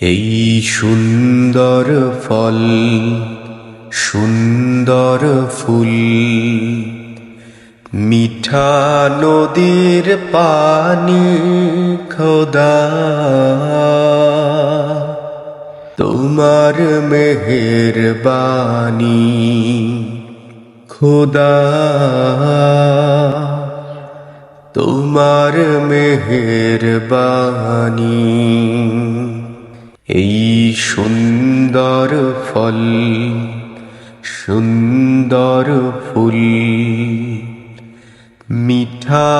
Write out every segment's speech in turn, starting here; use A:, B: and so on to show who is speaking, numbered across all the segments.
A: এই সুন্দর ফল, সুন্দর ফুল। মিঠা নদীর পানি খোদা, তোমার মেহের বাণী খোদা। তোমার মেহের বাণী এই সুন্দর ফল, সুন্দর ফুল। মিঠা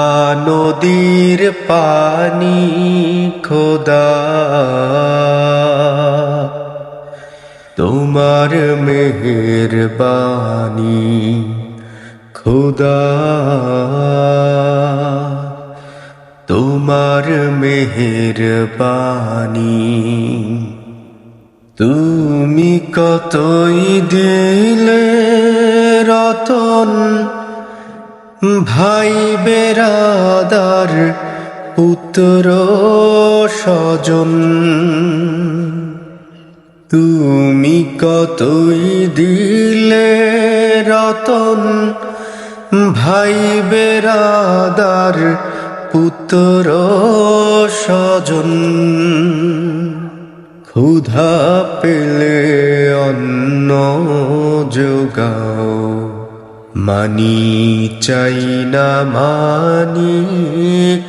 A: নদীর পানি খোদা। তোমার মেহের বাণী খোদা। তোমার মেহের বাণী তুমি কতই দিলে রতন? ভাই বেরাদার পুত্র স্বজন। তুমি কতই দিলে রতন? ভাই বেরাদার পুত্র স্বজন। ক্ষুধা পেলে অন্ন যোগাও। মানি চাই না, মানি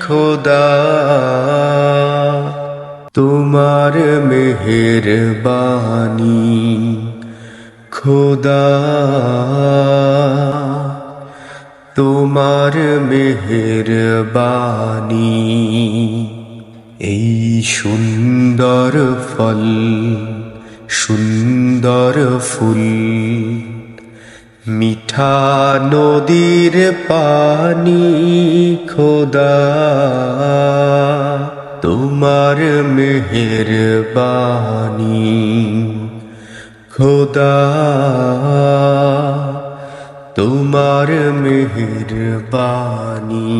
A: খোদা। তোমার মেহের বাণী খোদা। তোমার মেহের বাণী এই সুন্দর ফল, সুন্দর ফুল, মিঠা নদীর পানি খোদা, তোমার মেহের বাণী খোদা, তোমার মেহের বাণী